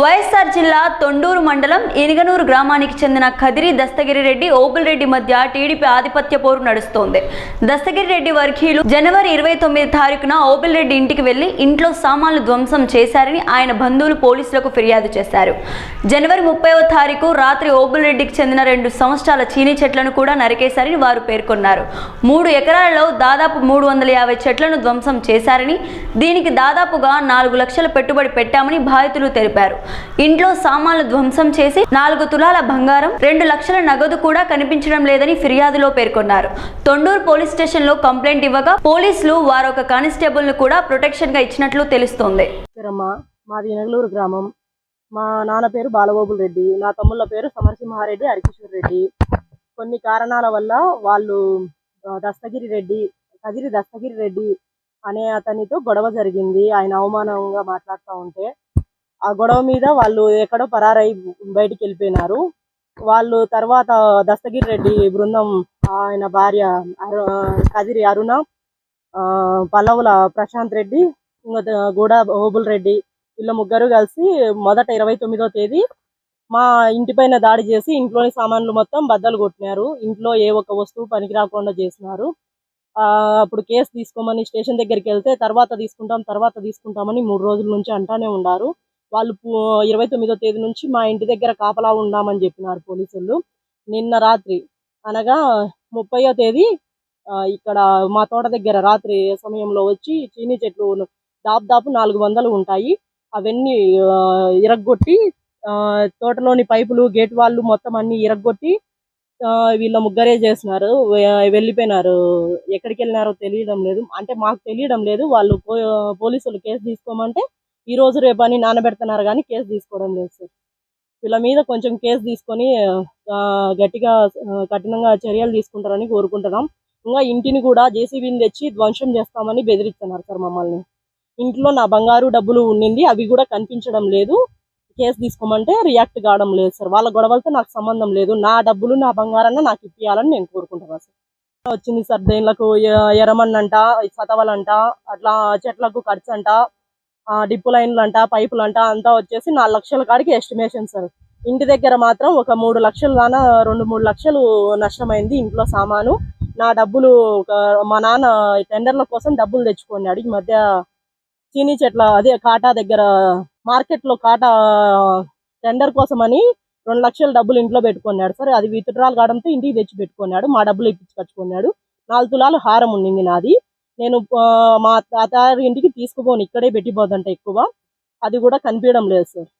వైఎస్ఆర్ జిల్లా తొండూరు మండలం ఇనుగనూరు గ్రామానికి చెందిన కదిరి దస్తగిరి రెడ్డి ఓబుల్ రెడ్డి మధ్య టీడీపీ ఆధిపత్య పోరు నడుస్తోంది. దస్తగిరి రెడ్డి వర్గీయులు జనవరి ఇరవై తొమ్మిది తారీఖున ఓబుల్ రెడ్డి ఇంటికి వెళ్ళి ఇంట్లో సామాన్లు ధ్వంసం చేశారని ఆయన బంధువులు పోలీసులకు ఫిర్యాదు చేశారు. జనవరి ముప్పైవ తారీఖు రాత్రి ఓబుల్ రెడ్డికి చెందిన రెండు సంవత్సరాల చీనీ చెట్లను కూడా నరికేశారని వారు పేర్కొన్నారు. మూడు ఎకరాలలో దాదాపు మూడు వందల యాభై చెట్లను ధ్వంసం చేశారని దీనికి దాదాపుగా నాలుగు లక్షల పెట్టుబడి పెట్టామని బాధితులు తెలిపారు. ఇంట్లో సామాన్లు ధ్వంసం చేసి నాలుగు తులాల బంగారం రెండు లక్షల నగదు కూడా కనిపించడం లేదని ఫిర్యాదులో పేర్కొన్నారు. తొండూరు పోలీస్ స్టేషన్లో కంప్లైంట్ ఇవ్వగా పోలీసులు వారొక కానిస్టేబుల్ను కూడా ప్రొటెక్షన్గా ఇచ్చినట్లు తెలుస్తోంది. మాది ఎనగలూరు గ్రామం. మా నాన్న పేరు బాలగోపుల్ రెడ్డి. నా తమ్ముళ్ళ పేరు సమరసింహారెడ్డి హరికిషోర్ రెడ్డి. కొన్ని కారణాల వల్ల వాళ్ళు దస్తగిరి రెడ్డి కదిరి దస్తగిరి రెడ్డి అనే అతనితో గొడవ జరిగింది. ఆయన అవమానంగా మాట్లాడుతూ ఉంటే ఆ గొడవ మీద వాళ్ళు ఎక్కడో పరారై బయటికి వెళ్ళిపోయినారు. వాళ్ళు తర్వాత దస్తగిరి రెడ్డి బృందం ఆయన భార్య కదిరి అరుణ ఆ, పల్లవుల ప్రశాంత్ రెడ్డి ఇంకా గూడ ఓబుల్ రెడ్డి వీళ్ళ ముగ్గురు కలిసి మొదట ఇరవై తొమ్మిదో తేదీ మా ఇంటి పైన దాడి చేసి ఇంట్లోని సామాన్లు మొత్తం బద్దలు కొట్టినారు. ఇంట్లో ఏ ఒక్క వస్తువు పనికి రాకుండా చేసినారు. ఆ, అప్పుడు కేసు తీసుకోమని స్టేషన్ దగ్గరికి వెళ్తే తర్వాత తీసుకుంటాం తర్వాత తీసుకుంటామని మూడు రోజుల నుంచి అంటానే ఉన్నారు. వాళ్ళు ఇరవై తొమ్మిదో తేదీ నుంచి మా ఇంటి దగ్గర కాపలా ఉండామని చెప్పినారు పోలీసులు. నిన్న రాత్రి అనగా ముప్పయో తేదీ ఆ, ఇక్కడ మా తోట దగ్గర రాత్రి సమయంలో వచ్చి చీనీ చెట్లు దాపు నాలుగు వందలు ఉంటాయి. అవన్నీ ఆ, ఇరగ్గొట్టి ఆ, తోటలోని పైపులు గేట్ వాళ్ళు మొత్తం అన్ని ఇరగ్గొట్టి వీళ్ళ ముగ్గురే చేసినారు. వెళ్ళిపోయినారు. ఎక్కడికి వెళ్ళినారో తెలియడం లేదు. అంటే మాకు తెలియడం లేదు. వాళ్ళు పో- పోలీసులు కేసు తీసుకోమంటే ఈ రోజు రేపు అని నానబెడుతున్నారు కానీ కేసు తీసుకోవడం లేదు సార్. వీళ్ళ మీద కొంచెం కేసు తీసుకొని గట్టిగా కఠినంగా చర్యలు తీసుకుంటారని కోరుకుంటున్నాం. ఇంకా ఇంటిని కూడా జేసీబీని తెచ్చి ధ్వంసం చేస్తామని బెదిరిస్తున్నారు సార్ మమ్మల్ని. ఇంట్లో నా బంగారు డబ్బులు ఉండింది అవి కూడా కనిపించడం లేదు. కేసు తీసుకోమంటే రియాక్ట్ కావడం లేదు సార్. వాళ్ళ గొడవలతో నాకు సంబంధం లేదు. నా డబ్బులు నా బంగారాన్ని నాకు ఇప్పియాలని నేను కోరుకుంటున్నాను సార్. వచ్చింది సార్ దేనిలకు ఎరమన్నంట సతవలంట అట్లా చెట్లకు ఖర్చు అంట డిప్పు లైన్లు అంట పైపులు అంట అంతా వచ్చేసి నాలుగు లక్షల కాడికి ఎస్టిమేషన్ సార్. ఇంటి దగ్గర మాత్రం ఒక మూడు లక్షలు దాన రెండు మూడు లక్షలు నష్టమైంది ఇంట్లో సామాను. నా డబ్బులు ఒక మా నాన్న టెండర్ల కోసం డబ్బులు తెచ్చుకున్నాడు. ఈ మధ్య చీనీ చెట్ల అదే కాటా దగ్గర మార్కెట్లో కాటా టెండర్ కోసం అని రెండు లక్షల డబ్బులు ఇంట్లో పెట్టుకున్నాడు సార్. అది విత్డ్రాల్ కావడంతో ఇంటికి తెచ్చి పెట్టుకున్నాడు. మా డబ్బులు ఇప్పించుకొచ్చుకున్నాడు నాలుగు తులాలు హారం ఉండింది నాది. నేను మా తాతగారి ఇంటికి తీసుకుపోను. ఇక్కడే పెట్టిపోదంట ఎక్కువ. అది కూడా కనిపించడం లేదు సార్.